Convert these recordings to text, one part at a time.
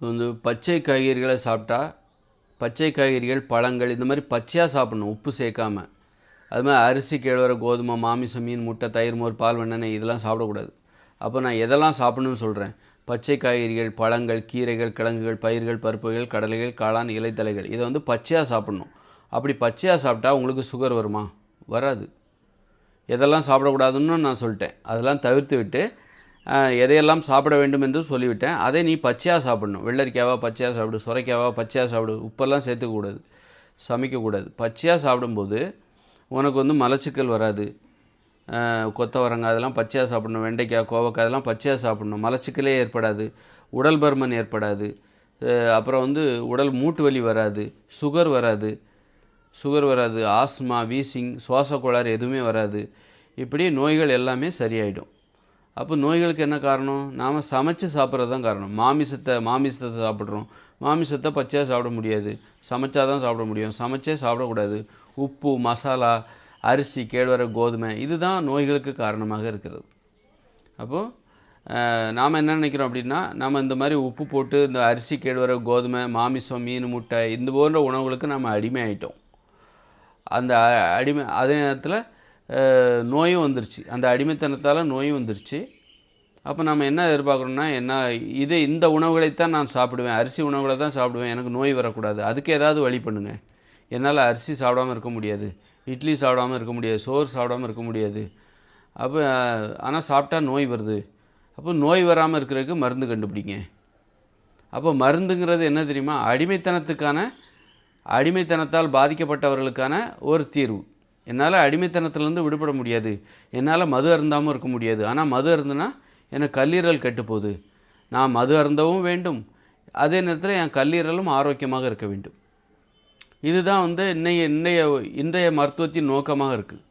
வந்து பச்சை காய்கறிகளை சாப்பிட்டா பச்சை காய்கறிகள் பழங்கள் இந்த மாதிரி பச்சையாக சாப்பிடணும் உப்பு சேர்க்காம. அது மாதிரி அரிசி கேழ்வரை கோதுமை மாமிசம் மீன் முட்டை தயிர் மோர் பால் வெண்ணெய் இதெல்லாம் சாப்பிடக்கூடாது. அப்போ நான் எதெல்லாம் சாப்பிடணும்னு சொல்கிறேன் பச்சை காய்கறிகள் பழங்கள் கீரைகள் கிழங்குகள் பயிர்கள் பருப்புகள் கடலைகள் காளான் இலைத்தலைகள் இதை வந்து பச்சையாக சாப்பிடணும். அப்படி பச்சையாக சாப்பிட்டா உங்களுக்கு சுகர் வருமா? வராது. எதெல்லாம் சாப்பிடக்கூடாதுன்னு நான் சொல்லிட்டேன். அதெல்லாம் தவிர்த்து விட்டு எதையெல்லாம் சாப்பிட வேண்டும் என்று சொல்லிவிட்டேன். அதை நீ பச்சையாக சாப்பிடணும். வெள்ளரிக்காவா பச்சையாக சாப்பிடு சுரைக்காவா பச்சையாக சாப்பிடு உப்பெல்லாம் சேர்த்துக்கூடாது சமைக்கக்கூடாது. பச்சையாக சாப்பிடும்போது உனக்கு வந்து மலச்சிக்கல் வராது. கொத்தவரங்காய் அதெல்லாம் பச்சையாக சாப்பிடணும். வெண்டைக்காய் கோவக்காய் அதெல்லாம் பச்சையாக சாப்பிடணும். மலச்சிக்கலே ஏற்படாது. உடல் பருமன் ஏற்படாது. அப்புறம் வந்து உடல் மூட்டு வலி வராது. சுகர் வராது. சுகர் வராது. ஆஸ்மா வீசிங் சுவாச கோளாறு எதுவுமே வராது. இப்படி நோய்கள் எல்லாமே சரியாயிடும். அப்போ நோய்களுக்கு என்ன காரணம்? நாம் சமைச்சு சாப்பிட்றது தான் காரணம். மாமிசத்தை மாமிசத்தை சாப்பிட்றோம். மாமிசத்தை பச்சையாக சாப்பிட முடியாது. சமைச்சா தான் சாப்பிட முடியும். சமைச்சே சாப்பிடக்கூடாது. உப்பு மசாலா அரிசி கேழ்வரை கோதுமை இதுதான் நோய்களுக்கு காரணமாக இருக்கிறது. அப்போது நாம் என்ன நினைக்கிறோம் அப்படின்னா நம்ம இந்த மாதிரி உப்பு போட்டு இந்த அரிசி கேழ்வரை கோதுமை மாமிசம் மீன் முட்டை இந்த போன்ற உணவுகளுக்கு நம்ம அடிமை ஆயிட்டோம் அந்த அடிமை அதே நேரத்தில் நோயும் வந்துருச்சு. அந்த அடிமைத்தனத்தால் நோயும் வந்துருச்சு. அப்போ நம்ம என்ன எதிர்பார்க்குறோம்னா என்ன இது இந்த உணவுகளைத்தான் நான் சாப்பிடுவேன். அரிசி உணவுகளை தான் சாப்பிடுவேன். எனக்கு நோய் வரக்கூடாது. அதுக்கு ஏதாவது வழி பண்ணுங்கள் என்னால் அரிசி சாப்பிடாம இருக்க முடியாது. இட்லி சாப்பிடாம இருக்க முடியாது. சோறு சாப்பிடாம இருக்க முடியாது. அப்போ ஆனால் சாப்பிட்டா நோய் வருது. அப்போ நோய் வராமல் இருக்கிறதுக்கு மருந்து கண்டுபிடிங்க. அப்போ மருந்துங்கிறது என்ன தெரியுமா? அடிமைத்தனத்துக்கான அடிமைத்தனத்தால் பாதிக்கப்பட்டவர்களுக்கான ஒரு தீர்வு. என்னால் அடிமைத்தனத்திலேருந்து விடுபட முடியாது. என்னால் மது அருந்தாமல் இருக்க முடியாது. ஆனால் மது அருந்துனா எனக்கு கல்லீரல் கெட்டுப்போகுது. நான் மது அருந்தவும் வேண்டும். அதே நேரத்தில் என் கல்லீரலும் ஆரோக்கியமாக இருக்க வேண்டும். இதுதான் வந்து இன்னைய இன்றைய இன்றைய மருத்துவத்தின் நோக்கமாக இருக்குது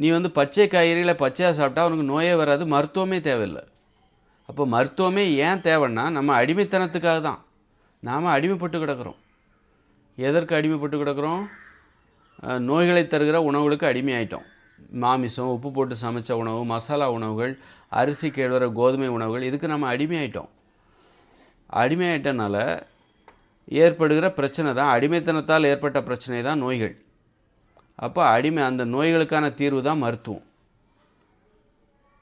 நீ வந்து பச்சை காய்கறியில் பச்சையாக சாப்பிட்டா உனக்கு நோயே வராது. மருத்துவமே தேவையில்லை. அப்போ மருத்துவமே ஏன் தேவைன்னா நம்ம அடிமைத்தனத்துக்காக தான். நாம் அடிமைப்பட்டு கிடக்கிறோம். எதற்கு அடிமைப்பட்டு கிடக்கிறோம்? நோய்களை தருகிற உணவுகளுக்கு அடிமையாயிட்டோம். மாமிசம் உப்பு போட்டு சமைச்ச உணவு மசாலா உணவுகள் அரிசி கேழ்வர கோதுமை உணவுகள் இதுக்கு நம்ம அடிமையாயிட்டோம். அடிமையாயிட்டனால ஏற்படுகிற பிரச்சனை தான் அடிமைத்தனத்தால் ஏற்பட்ட பிரச்சனை தான் நோய்கள். அப்போ அடிமை அந்த நோய்களுக்கான தீர்வு தான் மருத்துவம்.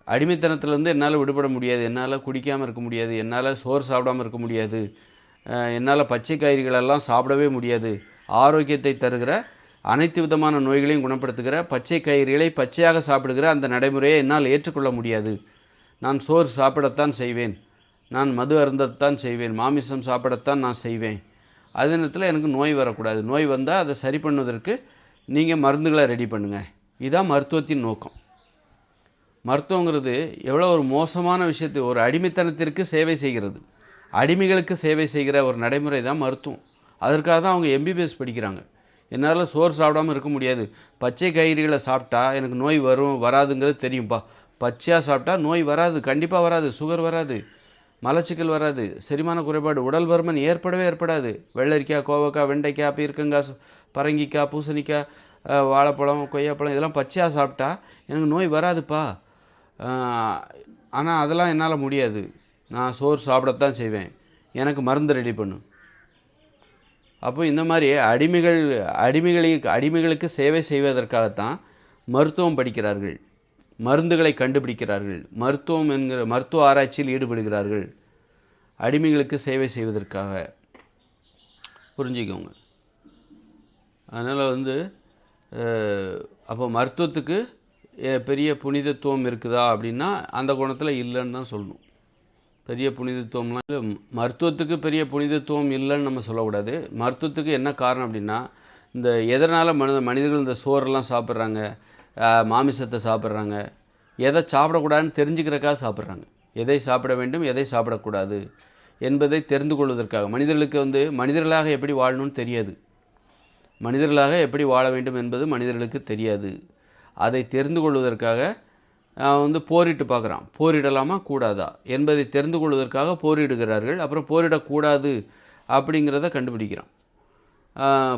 அடிமைத்தனத்திலேருந்து என்னால் விடுபட முடியாது என்னால் குடிக்காமல் இருக்க முடியாது என்னால் சோறு சாப்பிடாம இருக்க முடியாது என்னால் பச்சை காய்கறிகளெல்லாம் சாப்பிடவே முடியாது. ஆரோக்கியத்தை தருகிற அனைத்து விதமான நோய்களையும் குணப்படுத்துகிற பச்சை காய்கறிகளை பச்சையாக சாப்பிடுகிற அந்த நடைமுறையை என்னால் ஏற்றுக்கொள்ள முடியாது. நான் சோறு சாப்பிடத்தான் செய்வேன். நான் மது அருந்தத்தான் செய்வேன். மாமிசம் சாப்பிடத்தான் நான் செய்வேன். அதே நேரத்தில் எனக்கு நோய் வரக்கூடாது. நோய் வந்தால் அதை சரி பண்ணுவதற்கு நீங்கள் மருந்துகளை ரெடி பண்ணுங்கள் இதுதான் மருத்துவத்தின் நோக்கம். மருத்துவங்கிறது எவ்வளோ ஒரு மோசமான விஷயத்தை ஒரு அடிமைத்தனத்திற்கு சேவை செய்கிறது. அடிமைகளுக்கு சேவை செய்கிற ஒரு நடைமுறை தான் மருத்துவம் அதற்காக தான் அவங்க எம்பிபிஎஸ் படிக்கிறாங்க. என்னால் சோறு சாப்பிடாம இருக்க முடியாது. பச்சை காய்கறிகளை சாப்பிட்டா எனக்கு நோய் வரும் வராதுங்கிறது தெரியும்ப்பா பச்சையாக சாப்பிட்டா நோய் வராது கண்டிப்பாக வராது சுகர் வராது மலச்சிக்கல் வராது செரிமான குறைபாடு உடல் பருமன் ஏற்படவே ஏற்படாது. வெள்ளரிக்காய் கோவக்காய் வெண்டைக்காய் பீர்க்கங்காய் பரங்கிக்காய் பூசணிக்காய் வாழைப்பழம் கொய்யாப்பழம் இதெல்லாம் பச்சையாக சாப்பிட்டா எனக்கு நோய் வராதுப்பா. ஆனால் அதெல்லாம் என்னால் முடியாது. நான் சோறு சாப்பிடத்தான் செய்வேன். எனக்கு மருந்து ரெடி பண்ணு. அப்போ இந்த மாதிரி அடிமைகள் அடிமைகளுக்கு அடிமைகளுக்கு சேவை செய்வதற்காகத்தான் மருத்துவம் படிக்கிறார்கள். மருந்துகளை கண்டுபிடிக்கிறார்கள். மருத்துவம் என்கிற மருத்துவ ஆராய்ச்சியில் ஈடுபடுகிறார்கள். அடிமைகளுக்கு சேவை செய்வதற்காக. புரிஞ்சுக்கோங்க. அதனால் வந்து அப்போ மருத்துவத்துக்கு பெரிய புனிதத்துவம் இருக்குதா அப்படின்னா அந்த கோணத்தில் இல்லைன்னு தான் சொல்லணும். பெரிய புனிதத்துவம்லாம் இல்லை. மருத்துவத்துக்கு பெரிய புனிதத்துவம் இல்லைன்னு நம்ம சொல்லக்கூடாது. மருத்துவத்துக்கு என்ன காரணம் அப்படின்னா இந்த எதனால் மனித மனிதர்கள் இந்த சோறெல்லாம் சாப்பிட்றாங்க? மாமிசத்தை சாப்பிட்றாங்க. எதை சாப்பிடக்கூடாதுன்னு தெரிஞ்சுக்கிறக்காக சாப்பிட்றாங்க. எதை சாப்பிட வேண்டும் எதை சாப்பிடக்கூடாது என்பதை தெரிந்து கொள்வதற்காக. மனிதர்களுக்கு வந்து மனிதர்களாக எப்படி வாழணும்னு தெரியாது. மனிதர்களாக எப்படி வாழ வேண்டும் என்பது மனிதர்களுக்கு தெரியாது. அதை தெரிந்து கொள்வதற்காக வந்து போரிட்டு பார்க்குறான். போரிடலாமா? கூடாதா? என்பதை தெரிந்து கொள்வதற்காக போரிடுகிறார்கள். அப்புறம் போரிடக்கூடாது அப்படிங்கிறத கண்டுபிடிக்கிறான்.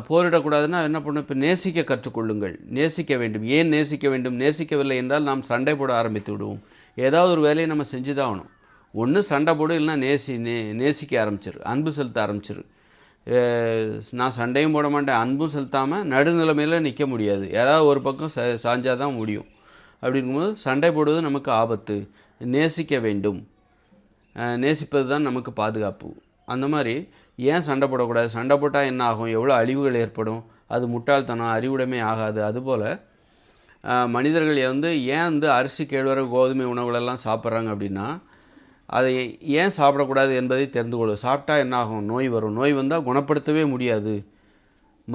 போரிடக்கூடாதுன்னா என்ன பண்ணும்? இப்போ நேசிக்க கற்றுக்கொள்ளுங்கள். நேசிக்க வேண்டும். ஏன் நேசிக்க வேண்டும்? நேசிக்கவில்லை என்றால் நாம் சண்டை போட ஆரம்பித்து விடுவோம். ஏதாவது ஒரு வேலையை நம்ம செஞ்சு தான் ஆகணும் ஒன்று சண்டை போடு இல்லைன்னா நேசி நே நேசிக்க ஆரம்பிச்சிரு. அன்பு செலுத்த ஆரம்பிச்சிரு. நான் சண்டையும் போட மாட்டேன். அன்பும் செலுத்தாமல் நடுநிலைமையில் நிற்க முடியாது. ஏதாவது ஒரு பக்கம் ச சாஞ்சாதான் முடியும். அப்படி இருக்கும்போது சண்டை போடுவது நமக்கு ஆபத்து. நேசிக்க வேண்டும். நேசிப்பது தான் நமக்கு பாதுகாப்பு. அந்த மாதிரி ஏன் சண்டை போடக்கூடாது? சண்டை போட்டால் என்ன ஆகும்? எவ்வளோ அழிவுகள் ஏற்படும்? அது முட்டாள்தனம் அறிவுடைமை ஆகாது. அதுபோல் மனிதர்கள் வந்து ஏன் வந்து அரிசி கேழ்வரகு கோதுமை உணவுகளெல்லாம் சாப்பிட்றாங்க அப்படின்னா அதை ஏன் சாப்பிடக்கூடாது என்பதை தெரிந்து கொள்ளும் சாப்பிட்டா என்ன ஆகும்? நோய் வரும். நோய் வந்தால் குணப்படுத்தவே முடியாது.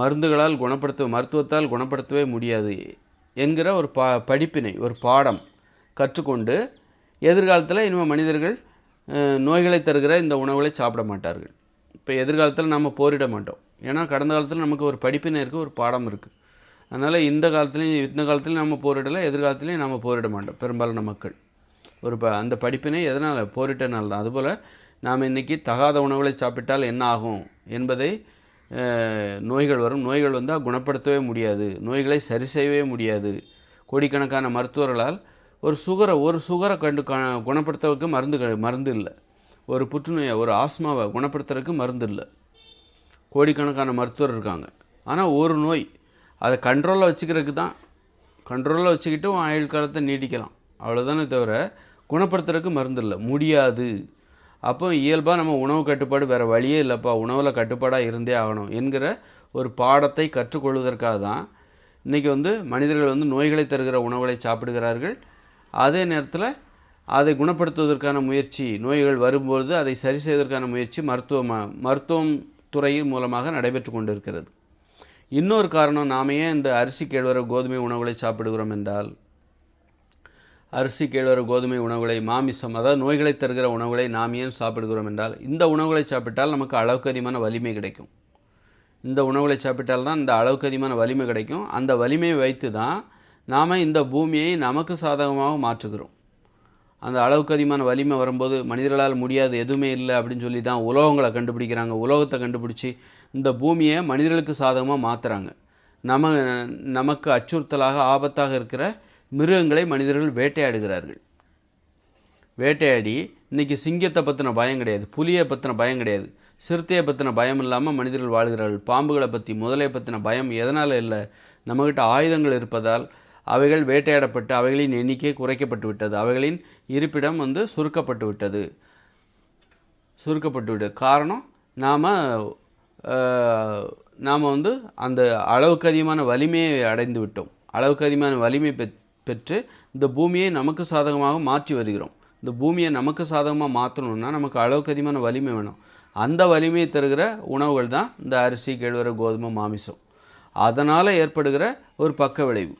மருந்துகளால் குணப்படுத்த மருத்துவத்தால் குணப்படுத்தவே முடியாது. என்கிற ஒரு பா படிப்பினை ஒரு பாடம் கற்றுக்கொண்டு எதிர்காலத்தில் இனிமேல் மனிதர்கள் நோய்களை தருகிற இந்த உணவுகளை சாப்பிட மாட்டார்கள். இப்போ எதிர்காலத்தில் நம்ம போரிட மாட்டோம். ஏன்னா கடந்த காலத்தில் நமக்கு ஒரு படிப்பினை இருக்குது ஒரு பாடம் இருக்குது அதனால் இந்த காலத்துலேயும் இந்த காலத்துலையும் நம்ம போரிடலை எதிர்காலத்துலேயும் நம்ம போரிட மாட்டோம் பெரும்பாலான மக்கள். ஒரு ப அந்த படிப்பினை எதனால்? போரிட்டனால தான். அதுபோல் நாம் இன்றைக்கி தகாத உணவுகளை சாப்பிட்டால் என்ன ஆகும் என்பதை நோய்கள் வரும். நோய்கள் வந்தால் குணப்படுத்தவே முடியாது. நோய்களை சரி செய்யவே முடியாது. கோடிக்கணக்கான மருத்துவர்களால் ஒரு சுகரை ஒரு சுகரை கண்டு குணப்படுத்துறதுக்கு மருந்து க- மருந்து இல்லை. ஒரு புற்றுநோயை ஒரு ஆஸ்மாவை குணப்படுத்துறதுக்கு மருந்து இல்லை. கோடிக்கணக்கான மருத்துவர் இருக்காங்க. ஆனால் ஒரு நோய் அதை கண்ட்ரோலில் வச்சுக்கிறதுக்கு தான் கண்ட்ரோலில் வச்சுக்கிட்டு ஆயுள் காலத்தை நீட்டிக்கலாம். அவ்வளோதானே தவிர குணப்படுத்துறதுக்கு மருந்து இல்லை. முடியாது. அப்போ இயல்பாக நம்ம உணவு கட்டுப்பாடு வேறு வழியே இல்லைப்பா. உணவில் கட்டுப்பாடாக இருந்தே ஆகணும் என்கிற ஒரு பாடத்தை கற்றுக்கொள்வதற்காக தான் இன்றைக்கி வந்து மனிதர்கள் வந்து நோய்களை தருகிற உணவுகளை சாப்பிடுகிறார்கள். அதே நேரத்தில் அதை குணப்படுத்துவதற்கான முயற்சி நோய்கள் வரும்பொழுது அதை சரி செய்வதற்கான முயற்சி மருத்துவ மருத்துவம் துறையின் மூலமாக நடைபெற்று கொண்டிருக்கிறது. இன்னொரு காரணம் நாம ஏன் இந்த அரிசி கேழ்வரகு கோதுமை உணவுகளை சாப்பிடுகிறோம் என்றால் அரிசி கேழ்வரகு கோதுமை உணவுகளை மாமிசம் அதாவது நோய்களை தருகிற உணவுகளை நாம் ஏன் சாப்பிடுகிறோம் என்றால் இந்த உணவுகளை சாப்பிட்டால் நமக்கு அளவுக்கு அதிகமான வலிமை கிடைக்கும். இந்த உணவுகளை சாப்பிட்டால் தான் இந்த அளவுக்கு அதிகமான வலிமை கிடைக்கும். அந்த வலிமையை வைத்து தான் நாம் இந்த பூமியை நமக்கு சாதகமாக மாற்றுகிறோம். அந்த அளவுக்கு அதிகமான வலிமை வரும்போது மனிதர்களால் முடியாது எதுவுமே இல்லை அப்படின்னு சொல்லி தான் உலோகங்களை கண்டுபிடிக்கிறாங்க. உலோகத்தை கண்டுபிடிச்சி இந்த பூமியை மனிதர்களுக்கு சாதகமாக மாற்றுறாங்க நம்ம நமக்கு அச்சுறுத்தலாக ஆபத்தாக இருக்கிற மிருகங்களை மனிதர்கள் வேட்டையாடுகிறார்கள். வேட்டையாடி இன்றைக்கி சிங்கத்தை பற்றின பயம் கிடையாது புலியை பற்றின பயம் கிடையாது. சிறுத்தையை பற்றின பயம் இல்லாமல் மனிதர்கள் வாழ்கிறார்கள். பாம்புகளை பற்றி முதலை பற்றின பயம் எதனால் இல்லை? நம்மக்கிட்ட ஆயுதங்கள் இருப்பதால் அவைகள் வேட்டையாடப்பட்டு அவைகளின் எண்ணிக்கை குறைக்கப்பட்டு விட்டது. அவைகளின் இருப்பிடம் வந்து சுருக்கப்பட்டு விட்டது. சுருக்கப்பட்டு விட்டது. காரணம் நாம் நாம் வந்து அந்த அளவுக்கு அதிகமான வலிமையை அடைந்து விட்டோம். அளவுக்கு அதிகமான வலிமை பெற் பெற்று இந்த பூமியை நமக்கு சாதகமாக மாற்றி வருகிறோம். இந்த பூமியை நமக்கு சாதகமாக மாற்றணும்னா நமக்கு அளவுக்கு அதிகமான வலிமை வேணும். அந்த வலிமையை தருகிற உணவுகள் தான் இந்த அரிசி கேழ்வரகு கோதுமை மாமிசம். அதனால் ஏற்படுகிற ஒரு பக்க விளைவு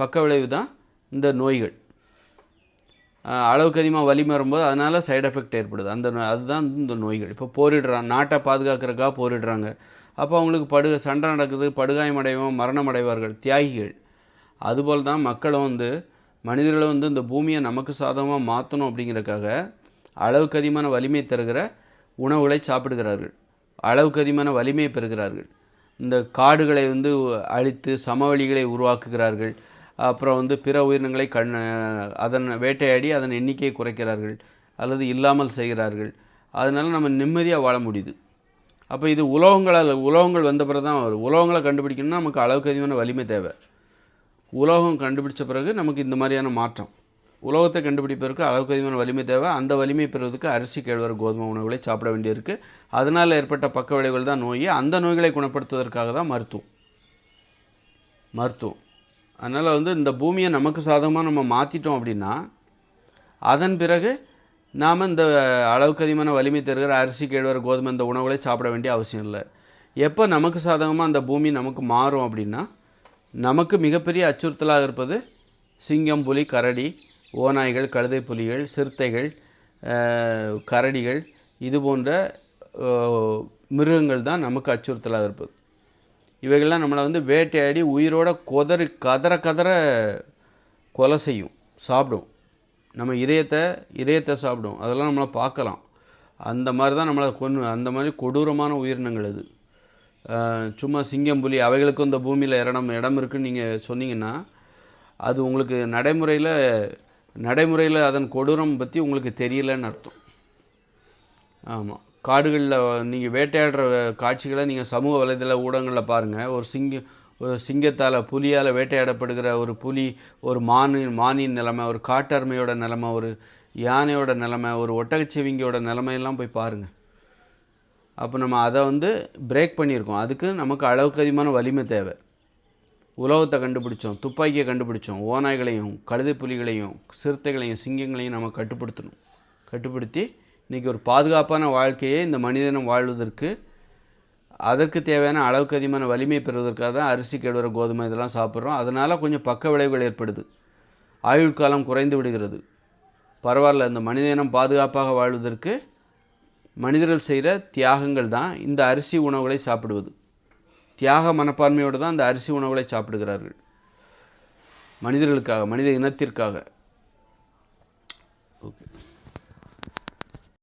பக்க விளைவு தான் இந்த நோய்கள். அளவுக்கு அதிகமாக வலிமை வரும்போது அதனால் சைடு எஃபெக்ட் ஏற்படுது. அந்த அதுதான் இந்த நோய்கள். இப்போ போரிடுறாங்க நாட்டை பாதுகாக்கிறதுக்காக போரிடுறாங்க. அப்போ அவங்களுக்கு படு சண்டை நடக்குது படுகாயம் அடைவோம் மரணம் அடைவார்கள் தியாகிகள். அதுபோல் தான் மக்களும் வந்து மனிதர்களும் வந்து இந்த பூமியை நமக்கு சாதகமாக மாற்றணும் அப்படிங்கிறக்காக அளவுக்கு அதிகமான வலிமை தருகிற உணவுகளை சாப்பிடுகிறார்கள். அளவுக்கு அதிகமான வலிமையை பெறுகிறார்கள். இந்த காடுகளை வந்து அழித்து சமவெளிகளை உருவாக்குகிறார்கள். அப்புறம் வந்து பிற உயிரினங்களை கண் அதன் வேட்டையாடி அதன் எண்ணிக்கையை குறைக்கிறார்கள். அல்லது இல்லாமல் செய்கிறார்கள். அதனால் நம்ம நிம்மதியாக வாழ முடியுது. அப்போ இது உலோகங்களால் உலோகங்கள் வந்த பிறகு தான் வரும். உலோகங்களை கண்டுபிடிக்கணும்னா நமக்கு அளவுக்கு அதிகமான வலிமை தேவை. உலோகம் கண்டுபிடிச்ச பிறகு நமக்கு இந்த மாதிரியான மாற்றம். உலோகத்தை கண்டுபிடிப்பதற்கு அளவுக்கு அதிகமான வலிமை தேவை. அந்த வலிமை பெறுவதற்கு அரிசி கேழ்வரகு கோதுமை உணவுகளை சாப்பிட வேண்டியிருக்கு. அதனால் ஏற்பட்ட பக்க விளைவுகள் தான் நோய் அந்த நோய்களை குணப்படுத்துவதற்காக தான் மருத்துவம். மருத்துவம். அதனால் வந்து இந்த பூமியை நமக்கு சாதகமாக நம்ம மாற்றிட்டோம் அப்படின்னா அதன் பிறகு நாம் இந்த அளவுக்கு அதிகமான வலிமை தருகிற அரிசி கேழ்வரகு கோதுமை இந்த உணவுகளை சாப்பிட வேண்டிய அவசியம் இல்லை. எப்போ நமக்கு சாதகமாக அந்த பூமி நமக்கு மாறும் அப்படின்னா நமக்கு மிகப்பெரிய அச்சுறுத்தலாக இருப்பது சிங்கம் புலி கரடி ஓநாய்கள் கழுதை புலிகள் சிறுத்தைகள் கரடிகள் இது போன்ற மிருகங்கள் தான் நமக்கு அச்சுறுத்தலாக இருப்பது. இவைகள்லாம் நம்மளை வந்து வேட்டையாடி உயிரோட கொதறி கதற கதற கொலை செய்யும் சாப்பிடும். நம்ம இதயத்தை இதயத்தை சாப்பிடும். அதெல்லாம் நம்மளை பார்க்கலாம். அந்த மாதிரி தான் நம்மளை கொன்று அந்த மாதிரி கொடூரமான உயிரினங்கள் அது. சும்மா சிங்கம் புலி அவைகளுக்கும் இந்த பூமியில் இடம் இடம் இருக்குன்னு நீங்கள் சொன்னீங்கன்னா அது உங்களுக்கு நடைமுறையில் நடைமுறையில் அதன் கொடூரம் பற்றி உங்களுக்கு தெரியலன்னு அர்த்தம். ஆமாம் காடுகளில் நீங்கள் வேட்டையாடுற காட்சிகளை நீங்கள் சமூக வலைதள ஊடகங்களில் பாருங்கள் ஒரு சிங்க ஒரு சிங்கத்தால் புலியால் வேட்டையாடப்படுகிற ஒரு புலி ஒரு மானு மானின் நிலமை ஒரு காட்டருமையோட நிலமை ஒரு யானையோட நிலமை ஒரு ஒட்டகச்சிவிங்கியோட நிலமையெல்லாம் போய் பாருங்கள் அப்போ நம்ம அதை வந்து பிரேக் பண்ணியிருக்கோம். அதுக்கு நமக்கு அளவுக்கு அதிகமான வலிமை தேவை. உலோகத்தை கண்டுபிடிச்சோம் துப்பாக்கியை கண்டுபிடிச்சோம் ஓநாய்களையும் கழுதை புலிகளையும் சிறுத்தைகளையும் சிங்கங்களையும் நம்ம கட்டுப்படுத்தணும். கட்டுப்படுத்தி இன்றைக்கி ஒரு பாதுகாப்பான வாழ்க்கையை இந்த மனிதனம் வாழ்வதற்கு அதற்கு தேவையான அளவுக்கு அதிகமான வலிமை பெறுவதற்காக தான் அரிசி கேழ்வர கோதுமை இதெல்லாம் சாப்பிட்றோம். அதனால் கொஞ்சம் பக்க விளைவுகள் ஏற்படுது. ஆயுள் காலம் குறைந்து விடுகிறது. பரவாயில்ல இந்த மனிதனம் பாதுகாப்பாக வாழ்வதற்கு மனிதர்கள் செய்கிற தியாகங்கள் தான் இந்த அரிசி உணவுகளை சாப்பிடுவது. தியாக மனப்பான்மையோடு தான் இந்த அரிசி உணவுகளை சாப்பிடுகிறார்கள். மனிதர்களுக்காக மனித இனத்திற்காக.